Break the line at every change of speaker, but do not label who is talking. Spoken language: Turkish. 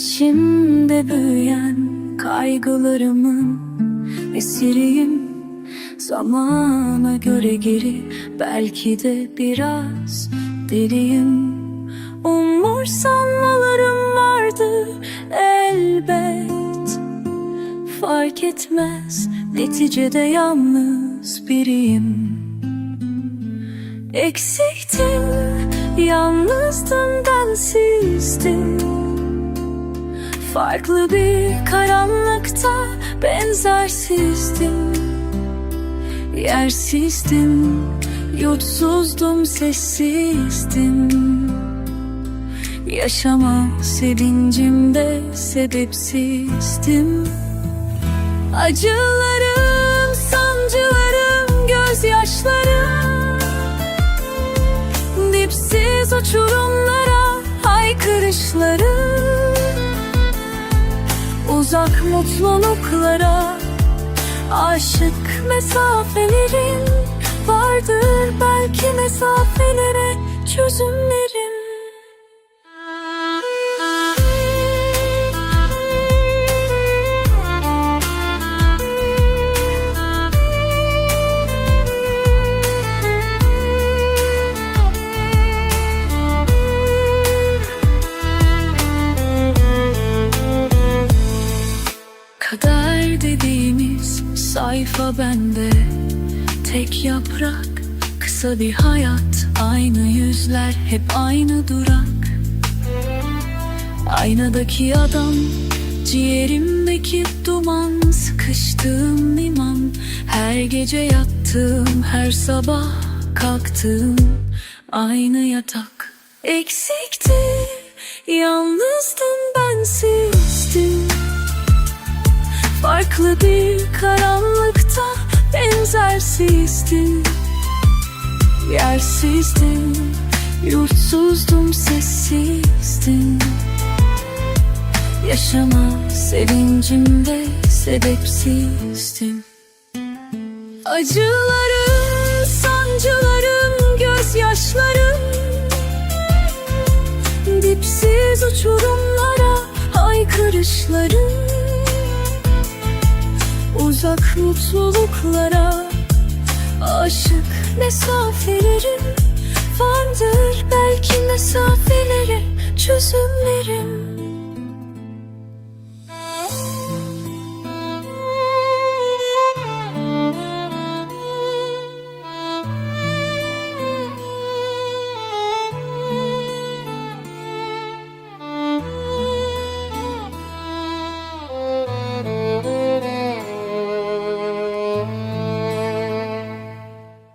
İçimde büyüyen kaygılarımın esiriyim Zamana göre geri belki de biraz deliyim. Umursanmalarım vardı elbet Fark etmez. Neticede yalnız biriyim. Eksiktim, yalnızdım bensizdim Farklı bir karanlıkta benzersizdim. Yersizdim, yurtsuzdum, sessizdim. Yaşama sevincimde sebepsizdim. Acılarım, sancılarım, gözyaşlarım. Dipsiz uçurumlara haykırışlarım Uzak mutluluklara aşık mesafelerin Vardır belki mesafelere çözümlerin Dediğimiz sayfa bende. Tek yaprak, kısa bir hayat Aynı yüzler, hep aynı durak. Aynadaki adam, ciğerimdeki duman Sıkıştığım liman, her gece yattığım Her sabah kalktığım aynı yatak. Eksikti, yalnızdım bensizdim Farklı bir karanlıkta benzersizdim. Yersizdim, yurtsuzdum, sessizdim. Yaşama sevincimde sebepsizdim. Acılarım, sancılarım, gözyaşlarım. Dipsiz uçurumlara haykırışlarım Aşık mutluluklara Aşık mesafelerim Vardır. Belki mesafelerim